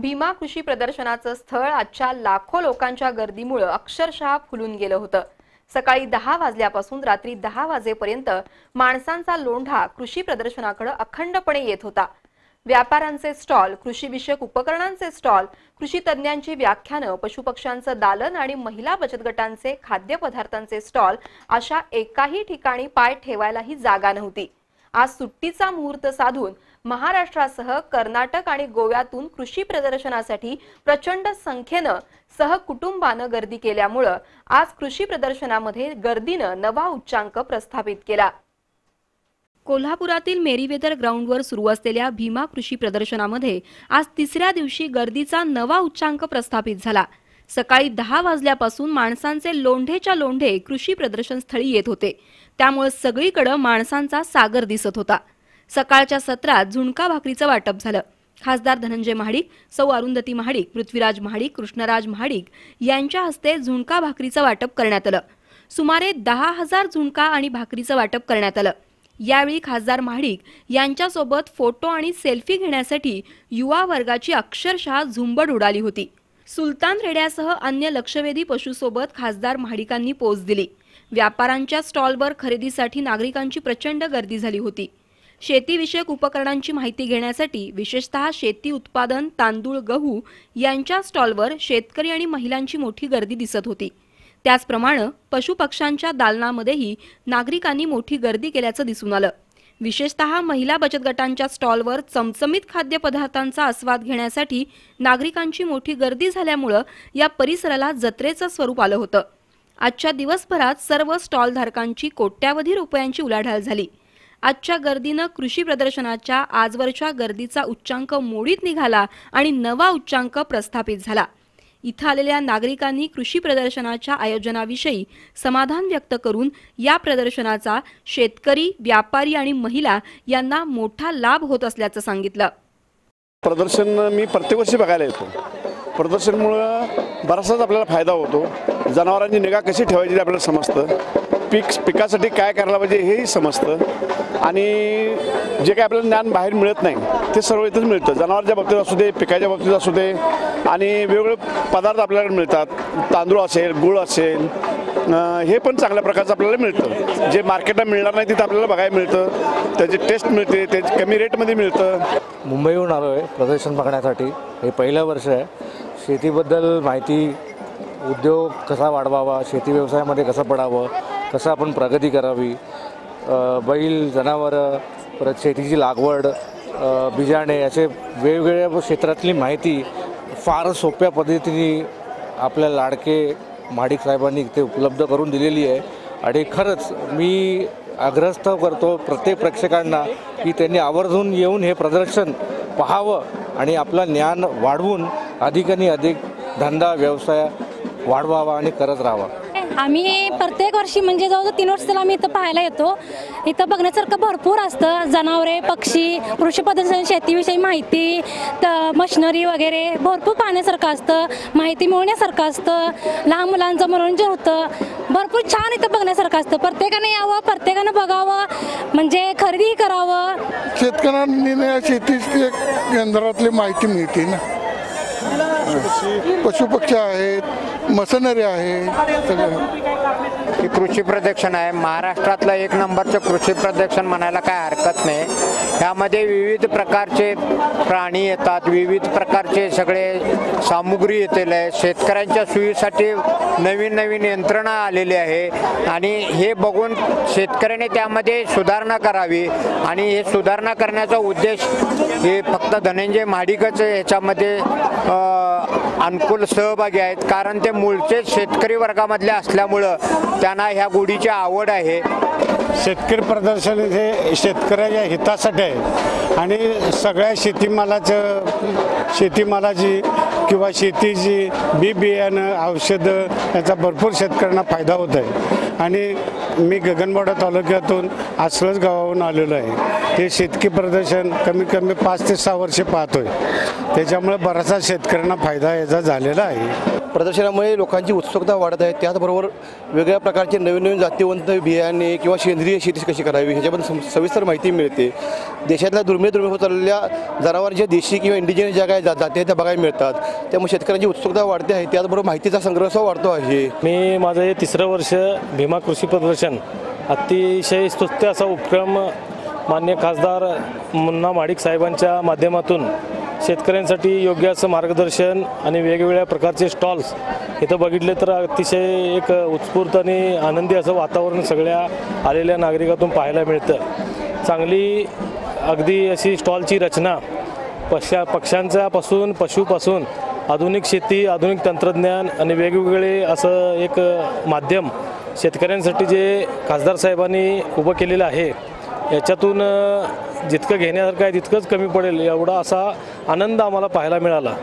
भीमा कृषी प्रदर्शनाचं स्थळ आजच्या लाखो लोकांच्या गर्दीमुळं अक्षरशः फुलून गेलं होतं. सकाळी दहा वाजल्यापासून रात्री दहा वाजेपर्यंत माणसांचा लोंढा कृषी प्रदर्शनाकडे अखंडपणे येत होता. व्यापाऱ्यांचे स्टॉल कृषीविषयक उपकरणांचे स्टॉल कृषी तज्ज्ञांची व्याख्यानं पशुपक्ष्यांचं दालन आणि महिला बचत गटांचे खाद्यपदार्थांचे स्टॉल अशा एकाही ठिकाणी पाय ठेवायलाही जागा नव्हती. आज सुट्टीचा मुहूर्त साधून महाराष्ट्रासह कर्नाटक आणि गोव्यातून कृषी प्रदर्शनासाठी प्रचंड संख्येनं सहकुटुंबानं गर्दी केल्यामुळं आज कृषी प्रदर्शनामध्ये गर्दीनं नवा उच्चांक प्रस्थापित केला. कोल्हापुरातील मेरीवेदर ग्राउंडवर सुरू असलेल्या भीमा कृषी प्रदर्शनामध्ये आज तिसऱ्या दिवशी गर्दीचा नवा उच्चांक प्रस्थापित झाला. सकाळी दहा वाजल्यापासून माणसांचे लोंढेच्या लोंढे कृषी प्रदर्शनस्थळी येत होते. त्यामुळे सगळीकडं माणसांचा सागर दिसत होता. सकाळच्या सत्रात झुणका भाकरीचं वाटप झालं. खासदार धनंजय महाडिक सौ अरुंधती महाडिक पृथ्वीराज महाडिक कृष्णराज महाडिक यांच्या हस्ते झुणका भाकरीचं वाटप करण्यात आलं. सुमारे दहा हजार झुणका आणि भाकरीचं वाटप करण्यात आलं. यावेळी खासदार महाडिक यांच्यासोबत फोटो आणि सेल्फी घेण्यासाठी युवा वर्गाची अक्षरशः झुंबड उडाली होती. सुलतान रेड्यासह अन्य लक्षवेधी पशुसोबत खासदार महाडिकांनी पोच दिली. व्यापाऱ्यांच्या स्टॉलवर खरेदीसाठी नागरिकांची प्रचंड गर्दी झाली होती. शेतीविषयक उपकरणांची माहिती घेण्यासाठी विशेषतः शेती उत्पादन तांदूळ गहू यांच्या स्टॉलवर शेतकरी आणि महिलांची मोठी गर्दी दिसत होती. त्याचप्रमाणे पशुपक्ष्यांच्या दालनामध्येही नागरिकांनी मोठी गर्दी केल्याचं दिसून आलं. विशेषतः महिला बचत गटांच्या स्टॉलवर चमचमीत खाद्यपदार्थांचा आस्वाद घेण्यासाठी नागरिकांची मोठी गर्दी झाल्यामुळं या परिसराला जत्रेचं स्वरूप आलं होतं. आजच्या दिवसभरात सर्व स्टॉलधारकांची कोट्यावधी रुपयांची उलाढाल झाली. आजच्या गर्दीनं कृषी प्रदर्शनाच्या आजवरच्या गर्दीचा उच्चांक मोडीत निघाला आणि नवा उच्चांक प्रस्थापित झाला. इथं आलेल्या नागरिकांनी कृषी प्रदर्शनाच्या आयोजनाविषयी समाधान व्यक्त करून या प्रदर्शनाचा शेतकरी व्यापारी आणि महिला यांना मोठा लाभ होत असल्याचं सांगितलं. प्रदर्शन मी प्रत्येक वर्षी बघायला येतो. प्रदर्शनमुळं बराचसाच आपल्याला फायदा होतो. जनावरांची निगा कशी ठेवायची ते आपल्याला समजतं. पीक पिकासाठी काय करायला पाहिजे हेही समजतं. आणि जे काय आपल्याला ज्ञान बाहेर मिळत नाही ते सर्व इथंच मिळतं. जनावरांच्या बाबतीत असू दे पिकाच्या बाबतीत असू दे आणि वेगवेगळे पदार्थ आपल्याला मिळतात. तांदूळ असेल गुळ असेल हे पण चांगल्या प्रकारचं आपल्याला मिळतं. जे मार्केटला मिळणार नाही तिथं आपल्याला बघायला मिळतं. त्याची टेस्ट मिळते ते कमी रेटमध्ये मिळतं. मुंबईहून आलो आहे प्रदर्शन बघण्यासाठी. हे पहिलं वर्ष आहे. शेतीबद्दल माहिती उद्योग कसा वाढवावा शेती व्यवसायामध्ये कसं पडावं कसं आपण प्रगती करावी बैल जनावरं परत शेतीची लागवड बिजाणे असे वेगवेगळ्या क्षेत्रातली माहिती फार सोप्या पद्धतीने आपल्या लाडके महाडिक साहेबांनी ते उपलब्ध करून दिलेली आहे. आणि खरंच मी आग्रस्त करतो प्रत्येक प्रेक्षकांना की त्यांनी आवर्जून येऊन हे प्रदर्शन पाहावं आणि आपलं ज्ञान वाढवून अधिक आणि अधिक धंदा व्यवसाय वाढवावा आणि करत राहावा. आम्ही प्रत्येक वर्षी म्हणजे जवळजवळ तीन वर्ष आम्ही इथं पाहायला येतो. इथं बघण्यासारखं भरपूर असतं. जनावरे पक्षी कृषी प्रदर्शन शेतीविषयी माहिती तर मशिनरी वगैरे भरपूर पाहण्यासारखं असतं. माहिती मिळवण्यासारखं असतं. लहान मुलांचं मनोरंजन होतं. भरपूर छान इथं बघण्यासारखं असतं. प्रत्येकाने यावं प्रत्येकानं बघावं म्हणजे खरेदी करावं. शेतकऱ्यांनी शेतीची केंद्रातली माहिती मिळते ना. पशुपक्षी आहेत मसनरी आहे सगळं. ही कृषी प्रदर्शन आहे. महाराष्ट्रातलं एक नंबरचं कृषी प्रदर्शन म्हणायला काय हरकत नाही. ह्यामध्ये विविध प्रकारचे प्राणी येतात विविध प्रकारचे सगळे सामुग्री येतील आहे. शेतकऱ्यांच्या सोयीसाठी नवीन नवीन यंत्रणा आलेली आहे. आणि हे बघून शेतकऱ्याने त्यामध्ये सुधारणा करावी. आणि हे सुधारणा करण्याचा उद्देश हे फक्त धनंजय महाडिकच ह्याच्यामध्ये अनुकूल सहभागी आहेत. कारण ते मूळचे शेतकरी वर्गामधले असल्यामुळं त्यांना ह्या गोडीची आवड आहे. शेतकरी प्रदर्शन हे शेतकऱ्याच्या हितासाठी आहे. आणि सगळ्या शेतीमालाचं शेतीमालाची किंवा शेतीची बी बियाणं औषधं याचा भरपूर शेतकऱ्यांना फायदा होत आहे. आणि मी गगनवाडा तालुक्यातून आसरस गावाहून आलेलो आहे. ते शेतकी प्रदर्शन कमीत कमी पाच ते सहा वर्षे पाहतोय. त्याच्यामुळे बराचसा शेतकऱ्यांना फायदा याचा झालेला आहे. प्रदर्शनामुळे लोकांची उत्सुकता वाढत आहे. त्याचबरोबर वेगळ्या प्रकारचे नवीन नवीन जातीवंत बियाणे किंवा सेंद्रिय शेती कशी करावी ह्याच्याबद्दल सविस्तर माहिती मिळते. देशातल्या दुर्मिळ दुर्मिळ होत चाललेल्या जनावरांच्या देशी किंवा इंडिजिनस ज्या काही जा- जाती आहेत त्या बघायला मिळतात. त्यामुळे शेतकऱ्यांची उत्सुकता वाढते आहे. त्याचबरोबर माहितीचा संग्रह सुद्धा वाढतो आहे. मी माझं हे तिसरं वर्ष भीमा कृषी प्रदर्शन अतिशय स्तुत्य असा उपक्रम मान्य खासदार मुन्ना माडिक साहेबांच्या माध्यमातून शेतकऱ्यांसाठी योग्य असं मार्गदर्शन आणि वेगवेगळ्या प्रकारचे स्टॉल्स इथं बघितले तर अतिशय एक उत्स्फूर्त आणि आनंदी असं वातावरण सगळ्या आलेल्या नागरिकातून पाहायला मिळतं. चांगली अगदी अशी स्टॉलची रचना पक्षा पक्ष्यांच्यापासून पशुपासून आधुनिक शेती आधुनिक तंत्रज्ञान आणि वेगवेगळे असं एक माध्यम शेतकऱ्यांसाठी जे खासदार साहेबांनी उभं केलेलं आहे. याच्यातून जितकं घेण्यासारखं आहे तितकंच कमी पडेल एवढा असा आनंद आम्हाला पाहायला मिळाला.